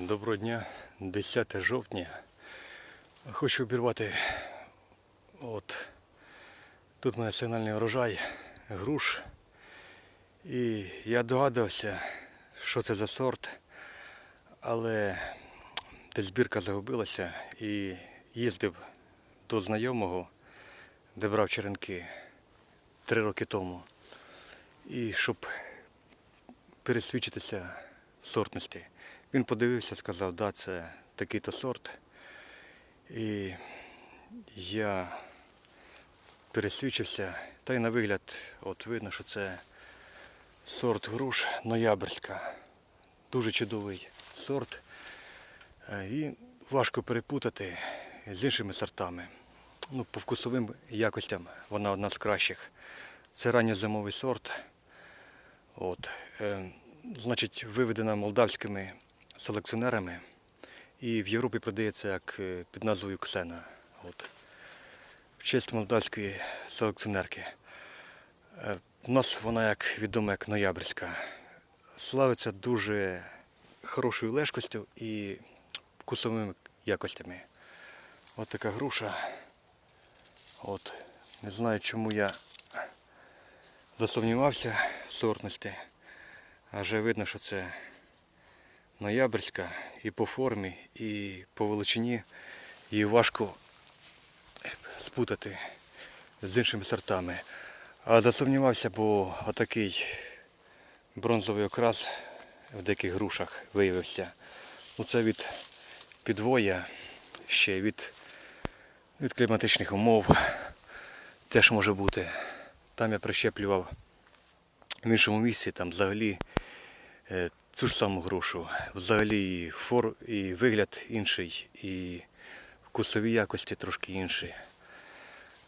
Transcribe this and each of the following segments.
Доброго дня, 10 жовтня. Хочу обірвати. От тут сигнальний урожай, груш. І я догадався, що це за сорт, але десь збірка загубилася і їздив до знайомого, де брав черенки три роки тому. І щоб пересвідчитися в сортності. Він подивився, сказав, да, це такий-то сорт. І я пересвідчився, та й на вигляд от видно, що це сорт груш ноябрьська. Дуже чудовий сорт. Е, І важко перепутати з іншими сортами. Ну, по вкусовим якостям вона одна з кращих. Це ранньозимовий сорт. От, е, значить, виведена молдавськими селекціонерами і в Європі продається як е, під назвою Ксена. От. В честь молдавської селекціонерки. Е, у нас вона, як відомо, як ноябрьська. Славиться дуже хорошою лежкостю і вкусовими якостями. От така груша. От. Не знаю, чому я засумнівався в сортності. Адже видно, що це ноябрьська і по формі, і по величині. Її важко спутати з іншими сортами. А засумнівався, бо отакий бронзовий окрас в деяких грушах виявився. Ну, це від підвоя, ще від, від кліматичних умов теж може бути. Там я прищеплював в іншому місці, там взагалі е, цю ж саму грушу. Взагалі і, фор, і вигляд інший, і вкусові якості трошки інші.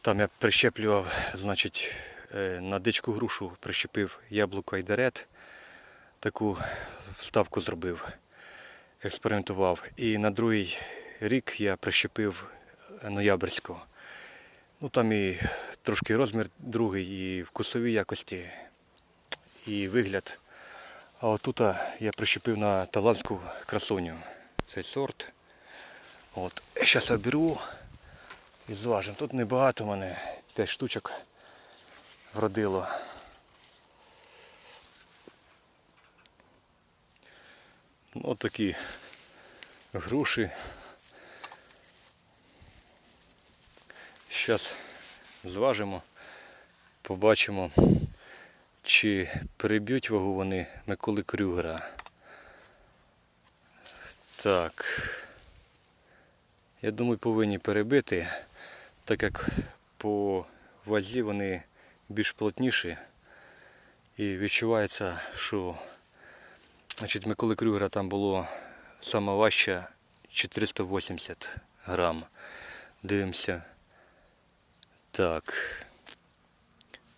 Там я прищеплював, значить, е, на дичку грушу прищепив яблуко айдарет, таку вставку зробив, експериментував. І на другий рік я прищепив ноябрьську. Ну там і трошки розмір другий, і вкусові якості, і вигляд. А отут я прищепив на талантську красуню цей сорт. От. Зараз я беру і зважимо. Тут небагато в мене 5 штучок вродило. Ну, такі груші. Зараз зважимо, побачимо, чи переб'ють вагу вони Миколи Крюгера. Так. Я думаю, повинні перебити, так як по вазі вони більш плотніші. І відчувається, що значить, Миколи Крюгера там було саме важче 480 грам. Дивимося. Так.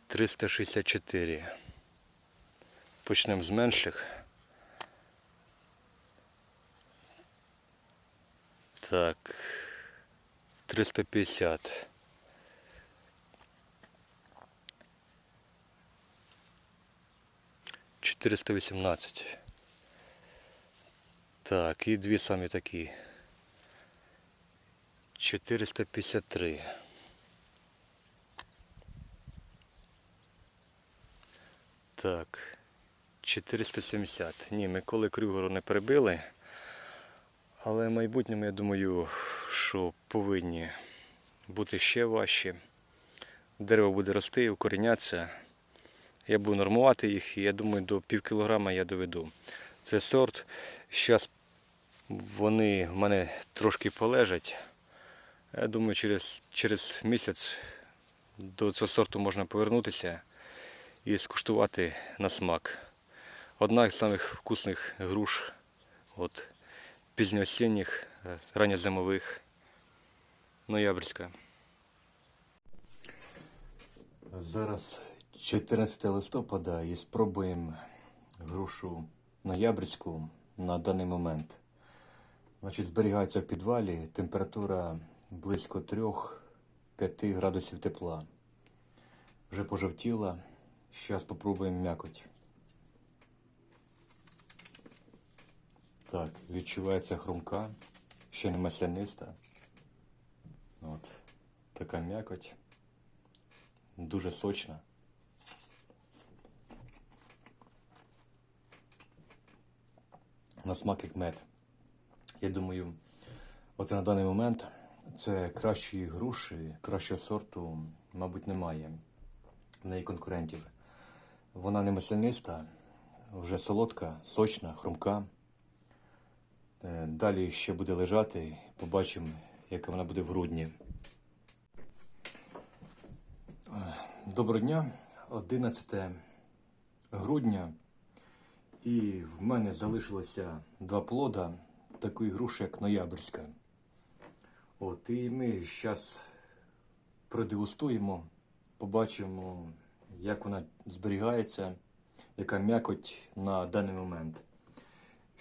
364. Почнемо з менших. Так. 350. Чотириста вісімнадцять. Так, і дві самі такі. 453. Так. 470. Ні, Миколи Крюгеру не перебили. Але в майбутньому, я думаю, що повинні бути ще важче. Дерево буде рости, укорінятися. Я буду нормувати їх і я думаю, до пів кілограма я доведу. Це сорт. Зараз вони в мене трошки полежать. Я думаю, через, через місяць до цього сорту можна повернутися і скуштувати на смак. Одна з самих вкусних груш от, пізньоосінніх, е, ранньозимових, ноябрьська. Зараз 14 листопада і спробуємо грушу ноябрьську на даний момент. Значить, зберігається в підвалі, температура близько 3-5 градусів тепла. Вже пожовтіла. Зараз спробуємо м'якоть. Так, відчувається хрумка, ще не масляниста. От. Така м'якоть. Дуже сочна. На смак як мед. Я думаю, оце на даний момент це кращої груші, кращого сорту, мабуть, немає. В неї конкурентів. Вона не масляниста, вже солодка, сочна, хрумка. Е, Далі ще буде лежати, побачимо, яка вона буде в грудні. Е, Доброго дня, 11 грудня. І в мене залишилося два плода такої груші, як ноябрьська. От, і ми зараз продегустуємо, побачимо, як вона зберігається, яка м'якоть на даний момент.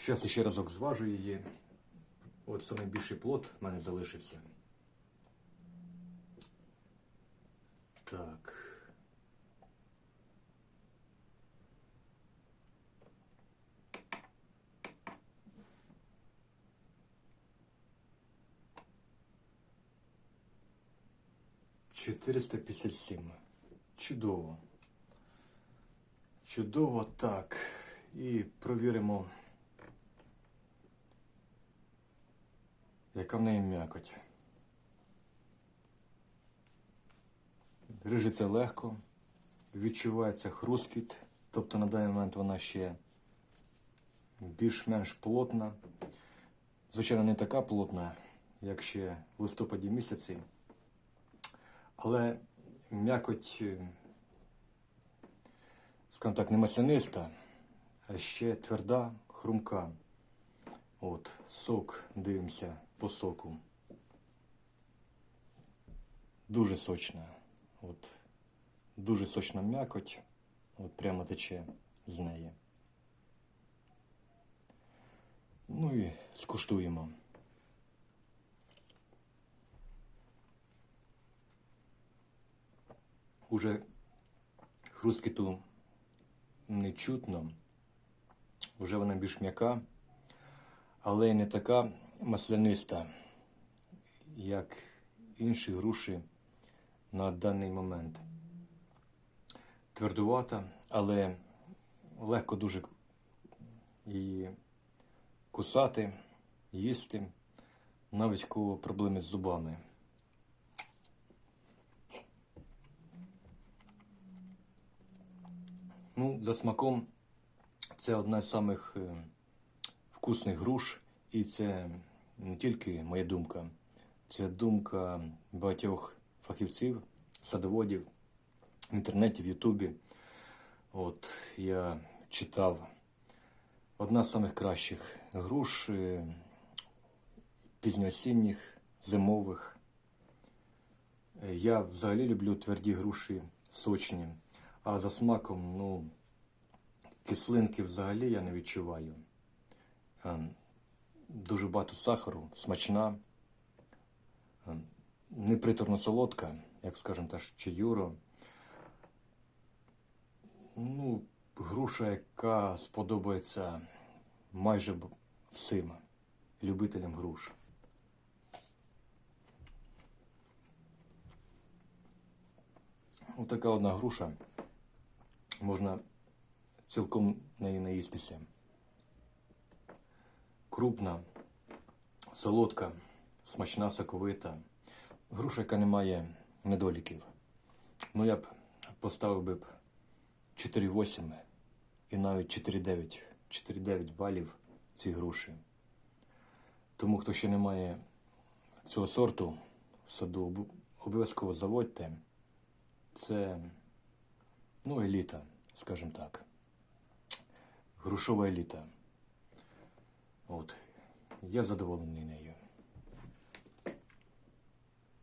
Зараз ще разок зважу її. От найбільший плод в мене залишився. Так. Чотириста п'ятдесят сім. Чудово. Чудово так. І провіримо, яка в неї м'якоть. Рижиться легко, відчувається хрускіт, тобто на даний момент вона ще більш-менш плотна. Звичайно, не така плотна, як ще в листопаді місяці, але м'якоть, е, скажімо так, не масляниста, а ще тверда, хрумка. От, сок, дивимося по соку. Дуже сочна. От, дуже сочна м'якоть. От прямо тече з неї. Ну і скуштуємо. Уже хрусткіту не чутно. Вже вона більш м'яка, але не така масляниста, як інші груші на даний момент. Твердувата, але легко дуже її кусати, їсти, навіть кого проблеми з зубами. Ну, за смаком це одна з самих е, вкусних груш, і це не тільки моя думка, це думка багатьох фахівців, садоводів в інтернеті, в Ютубі. От я читав одна з самих кращих груш е, пізньоосінніх, зимових. Е, Я взагалі люблю тверді груші сочні, а за смаком, ну, кислинки взагалі я не відчуваю. Дуже багато сахару, смачна, е, неприторно солодка, як скажемо, та ж чаюро. Ну, груша, яка сподобається майже всім любителям груш. Отака одна груша. Можна цілком неї наїстися. Крупна, солодка, смачна, соковита. Груша, яка не має недоліків. Ну, я б поставив би б 4,8 і навіть 4,9. 4,9 балів цій груші. Тому, хто ще не має цього сорту в саду, обов'язково заводьте. Це ну, еліта, скажімо так. Грушова еліта. От. Я задоволений нею.